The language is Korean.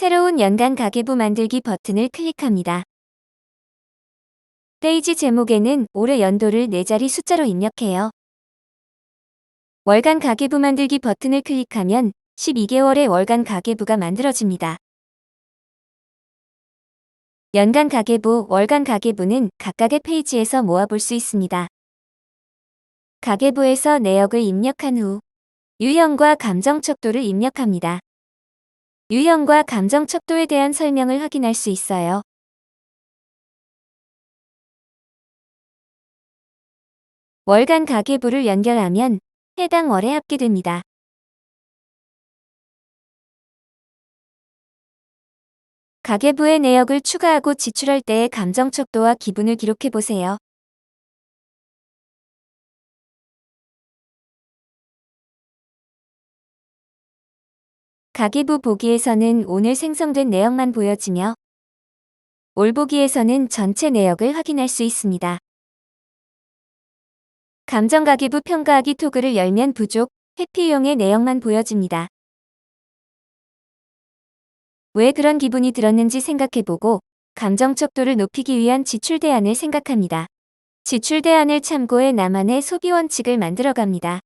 새로운 연간 가계부 만들기 버튼을 클릭합니다. 페이지 제목에는 올해 연도를 4자리 숫자로 입력해요. 월간 가계부 만들기 버튼을 클릭하면 12개월의 월간 가계부가 만들어집니다. 연간 가계부, 월간 가계부는 각각의 페이지에서 모아볼 수 있습니다. 가계부에서 내역을 입력한 후 유형과 감정 척도를 입력합니다. 유형과 감정 척도에 대한 설명을 확인할 수 있어요. 월간 가계부를 연결하면 해당 월에 합계됩니다. 가계부의 내역을 추가하고 지출할 때의 감정 척도와 기분을 기록해 보세요. 가계부 보기에서는 오늘 생성된 내역만 보여지며 올 보기에서는 전체 내역을 확인할 수 있습니다. 감정 가계부 평가하기 토글을 열면 부족, 회피용의 내역만 보여집니다. 왜 그런 기분이 들었는지 생각해보고 감정 척도를 높이기 위한 지출 대안을 생각합니다. 지출 대안을 참고해 나만의 소비 원칙을 만들어갑니다.